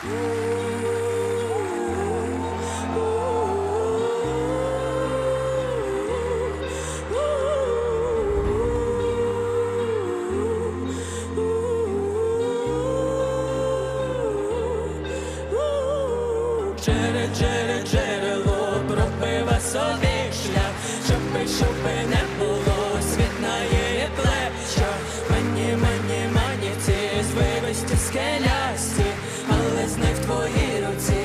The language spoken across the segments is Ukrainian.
Джере, джере, джерело, пропива собі шлях, щоби, щоби не було, світ на її плечах, мені, мені, мені ці з них в твоїй руці.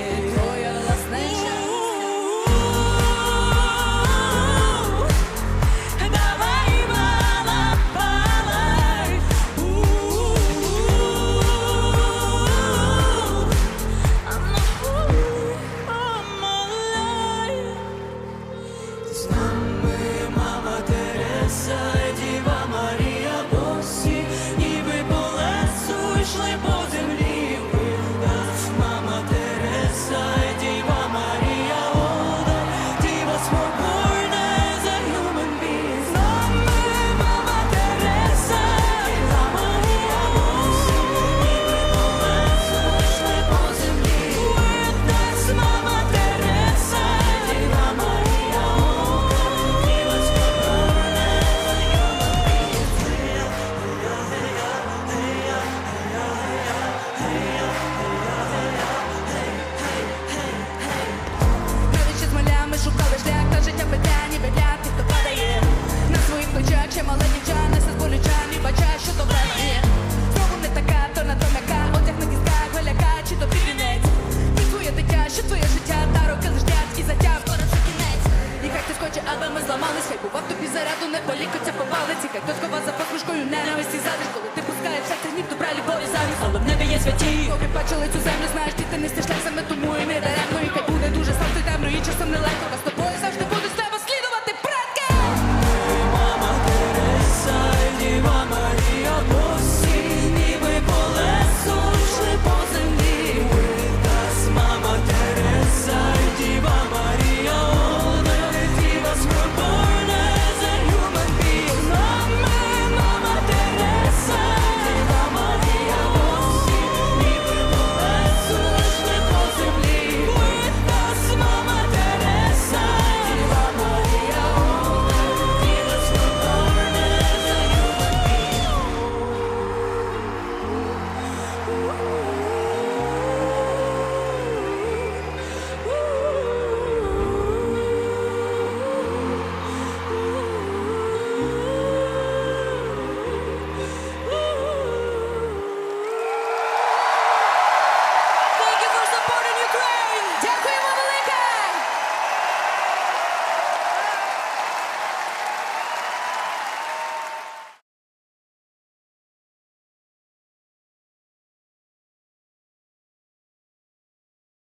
заряду не полікуться по палиці, хай хтось хова за покружкою ненависті задиш, коли ти пускаєш серце гнів, добра, любові замість, але в небі є святі. Поки бачили цю землю, знаєш, ти не стиш саме тому і не даря.